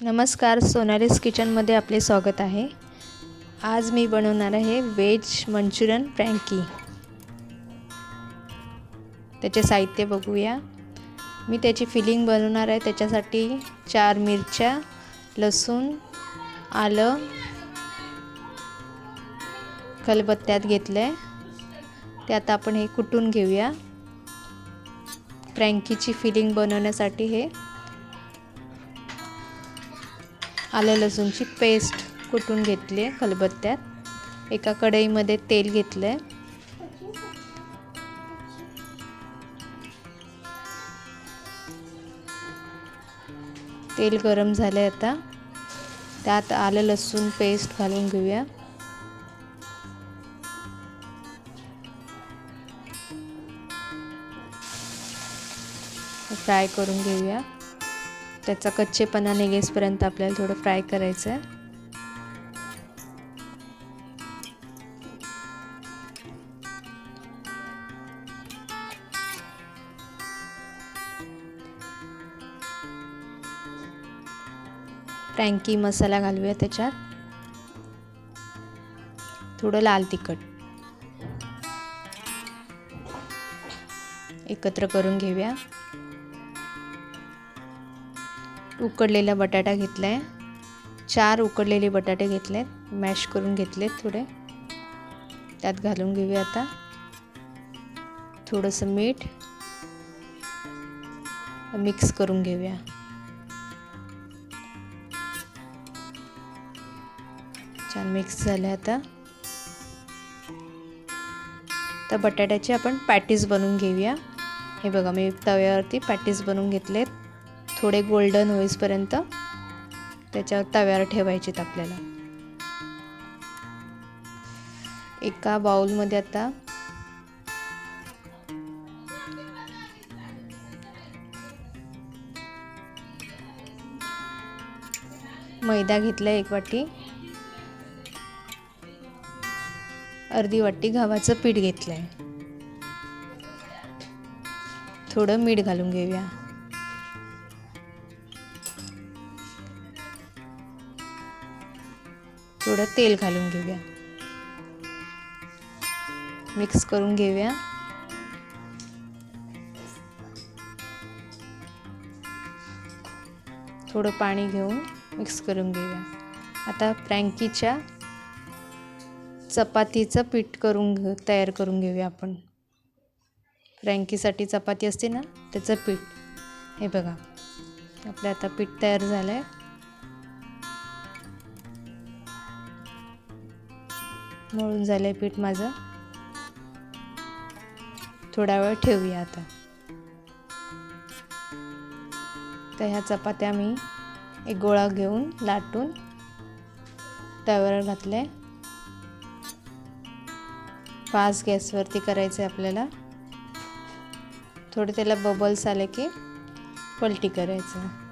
नमस्कार सोनारीस किचनमध्ये आपले स्वागत आहे. आज मी बनवणार आहे व्हेज मंचुरियन फ्रँकी. त्याचे साहित्य बघूया. मी त्याची फिलिंग बनवणार आहे. त्याच्यासाठी चार मिरच्या लसूण आलं खलबत्त्यात घेतलं आहे त्यात आपण हे कुटून घेऊया. फ्रँकीची फिलिंग बनवण्यासाठी हे आलं लसूणची पेस्ट कुटून घेतली आहे खलबत्त्यात. एका कढईमध्ये तेल घेतलं आहे तेल गरम झालं आहे आता. त्यात आलं लसूण पेस्ट घालून घेऊया. फ्राय करून घेऊया. त्याचा कच्चेपणा निघेसपर्यंत आपल्याला थोडं फ्राय करायचं आहे फ्रँकी मसाला घालूया त्याच्यात. थोडं लाल तिखट. एकत्र करून घेऊया. उकडलेला बटाटा घेतला आहे चार उकडलेले बटाटे घेतले आहेत मॅश करून घेतलेत थोडे. त्यात घालून घेऊया आता. थोडंसं मीठ. मिक्स करून घेऊया. छान मिक्स झालं आता. तर बटाट्याचे आपण पॅटीस बनवून घेऊया. हे बघा मी तव्यावरती पॅटीस बनवून घेतलेत. थोडे गोल्डन होईसपर्यंत त्याच्यावर तव्यावर ठेवायचेत आपल्याला. एका बाउलमध्ये आता मैदा घेतला एक वाटी. अर्धी वाटी गव्हाचं पीठ घेतलं आहे थोडं मीठ घालून घेऊया. थोडं तेल घालून घेऊया. मिक्स करून घेऊया. थोडं पाणी घेऊन मिक्स करून घेऊया. आता फ्रँकीच्या चपातीचं पीठ करून घे तयार करून घेऊया आपण. फ्रँकीसाठी चपाती असते ना त्याचं पीठ. हे बघा. आपलं आता पीठ तयार झालं आहे मळून झालं आहे पीठ माझं. थोडा वेळ ठेवूया आता. तर ह्या चपात्या मी एक गोळा घेऊन लाटून तव्यावर घातले फास्ट गॅसवरती करायचं आहे आपल्याला. थोडे त्याला बबल्स आले की पलटी करायचं.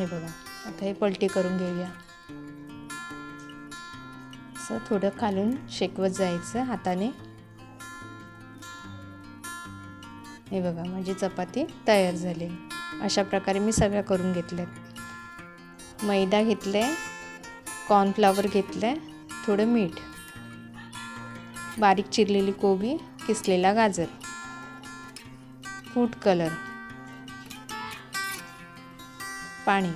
हे बघा. आता हे पलटी करून घेऊया. असं थोडं खालून शेकवत जायचं हाताने. हे बघा माझी चपाती तयार झाली. अशा प्रकारे मी सगळ्या करून घेतल्यात मैदा घेतले कॉर्नफ्लावर घेतलं थोडं मीठ. बारीक चिरलेली कोबी किसलेला गाजर. फूड कलर पाणी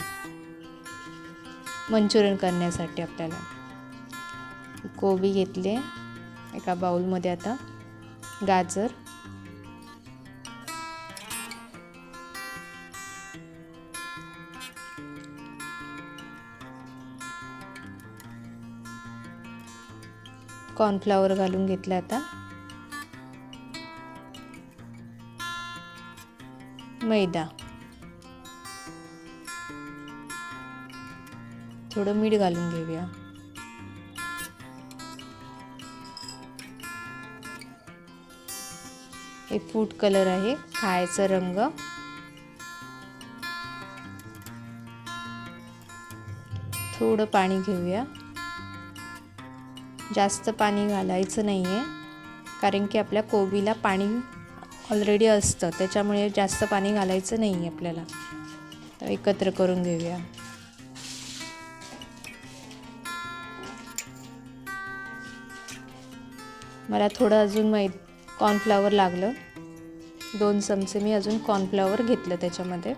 मंचुरियन करण्यासाठी आपल्याला. कोबी घेतले एका बाऊलमध्ये आता. गाजर. कॉर्नफ्लावर घालून घेतलं आता. मैदा. थोडं मीठ घालून घेऊया. हे फूड कलर आहे खायचा रंग. थोडं पाणी घेऊया. जास्त पाणी घालायचं नाही आहे कारण की आपल्या कोबीला पाणी ऑलरेडी असतं त्याच्यामुळे जास्त पाणी घालायचं नाही आहे आपल्याला. तर एकत्र करून घेऊया. मला थोडं अजून मै कॉर्नफ्लावर लागलं. दोन चमचे मी अजून कॉर्नफ्लावर घेतलं त्याच्यामध्ये.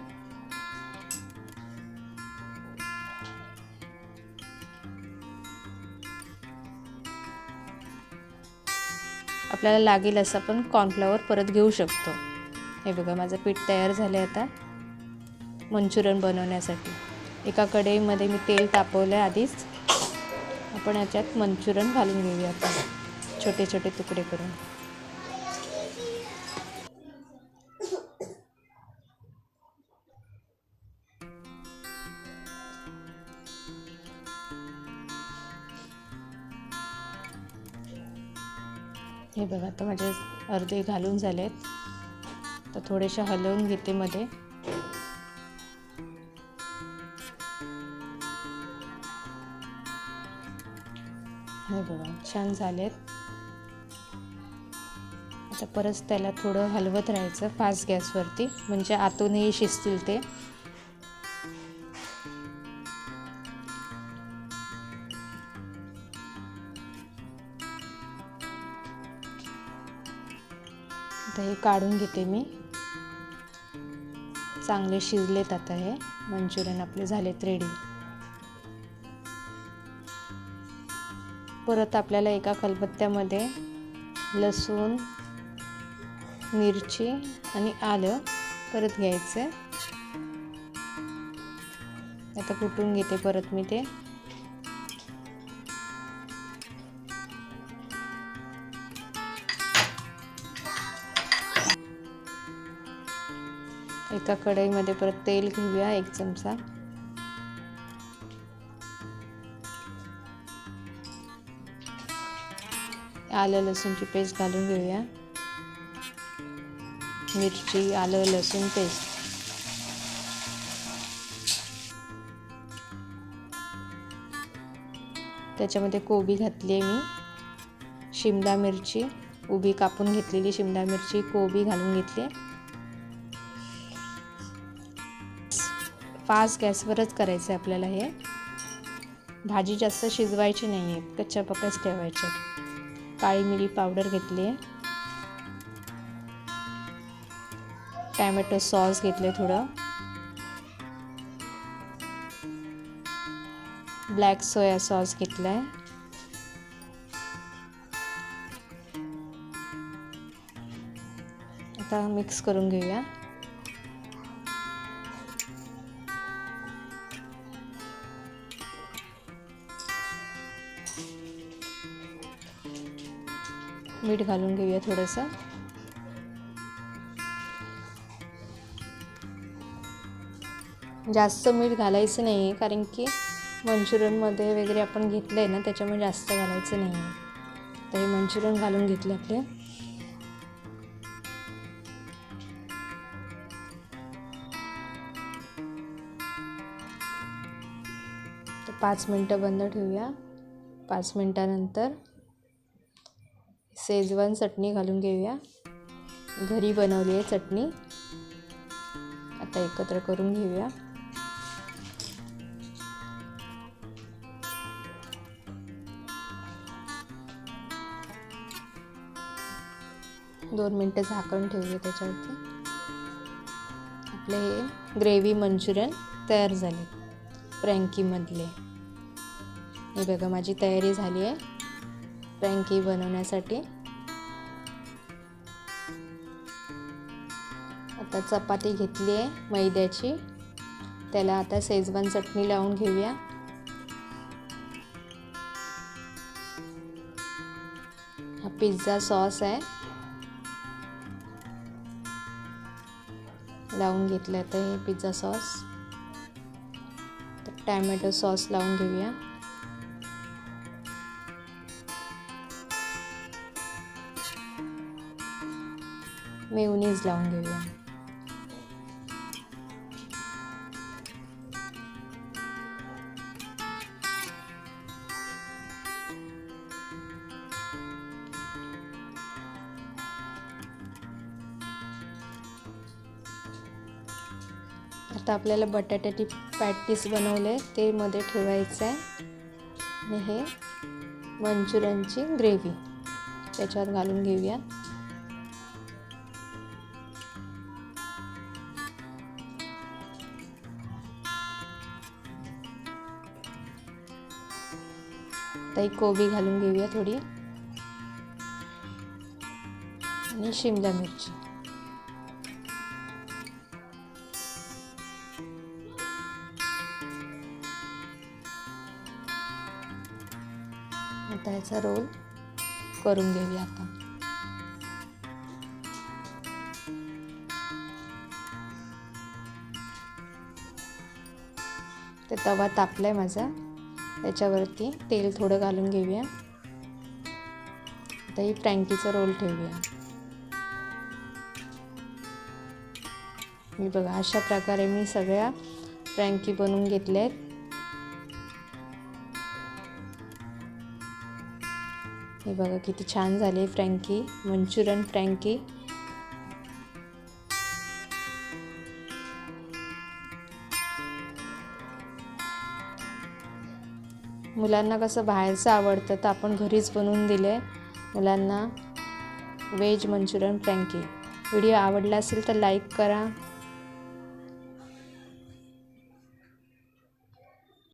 आपल्याला लागेल असं आपण कॉर्नफ्लावर परत घेऊ शकतो. हे बघा माझं पीठ तयार झालं आहे आता. मंचुरियन बनवण्यासाठी. एका कढईमध्ये मी तेल तापवलं आहे आधीच. आपण याच्यात मंचुरियन घालून घेऊया आता छोटे छोटे तुकडे करून. हे बघा आता माझे अर्धे घालून झालेत. तर थोडेसे हलवून घेते मध्ये. हे बघा छान झालेत. आता परत त्याला थोडं हलवत राहायचं फास्ट गॅसवरती. म्हणजे आतूनही शिजतील ते. आता हे काढून घेते मी. चांगले शिजलेत आता हे. मंचुरियन आपले झालेत रेडी परत आपल्याला एका खलबत्त्यामध्ये लसूण मिरची आणि आलं परत घ्यायचं. आता कुटून घेते परत मी ते. एका कढईमध्ये परत तेल घेऊया एक चमचा. आलं लसूणची पेस्ट घालून घेऊया. मिरची आलं लसूण पेस्ट. त्याच्यामध्ये कोबी घातली आहे मी. शिमला मिरची उभी कापून घेतलेली शिमला मिरची कोबी घालून घेतली आहे फास्ट गॅसवरच करायचं आहे आपल्याला हे. भाजी जास्त शिजवायची नाही आहे कच्च्या पक्याच ठेवायच्या. काळी मिरी पावडर घेतली आहे टॅमॅटो सॉस घेतले थोडं. ब्लॅक सोया सॉस घेतला आहे आता मिक्स करून घेऊया. मीठ घालून घेऊया थोडंसं. जास्त मीठ घालायचं नाही आहे कारण की मंचुरियनमध्ये वगैरे आपण घेतलं आहे ना त्याच्यामुळे जास्त घालायचं नाही आहे तर हे मंचुरियन घालून घेतले आपले. तर पाच मिनटं बंद ठेवूया. पाच मिनटानंतर शेजवान चटणी घालून घेऊया. घरी बनवली आहे चटणी. आता एकत्र करून घेऊया. दोन मिनटं झाकण ठेवूया त्याच्यावरती. आपले हे ग्रेव्ही मंचुरियन तयार झाले फ्रँकीमधले. हे बघा माझी तयारी झाली आहे फ्रँकी बनवण्यासाठी. आता चपाती घेतली आहे मैद्याची. त्याला आता शेजवान चटणी लावून घेऊया. हा पिझ्झा सॉस आहे. लावून घेतलं तर हे पिझ्झा सॉस. तर टॅमॅटो सॉस लावून घेऊया. मेवनीज लावून घेऊया. आता आपल्याला बटाट्याची पॅटीस बनवले ते मध्ये ठेवायचं आहे आणि हे मंचुरियनची ग्रेव्ही त्याच्यात घालून घेऊया. आता कोबी घालून घेऊया थोडी. आणि शिमला मिरची. आता याचा रोल करून घेऊया आता. ते तवा तापलाय माझा. त्याच्यावरती तेल थोडं घालून घेऊया. आता ही फ्रँकीचा रोल ठेवूया. मी बघा अशा प्रकारे मी सगळ्या फ्रँकी बनवून घेतल्या आहेत हे बघा किती छान झाले फ्रँकी मंचुरियन फ्रँकी. मुलांना कसं बाहेरचं आवडतं तर आपण घरीच बनवून दिले. मुलांना व्हेज मंचुरियन फ्रँकी. व्हिडिओ आवडला असेल तर लाईक करा.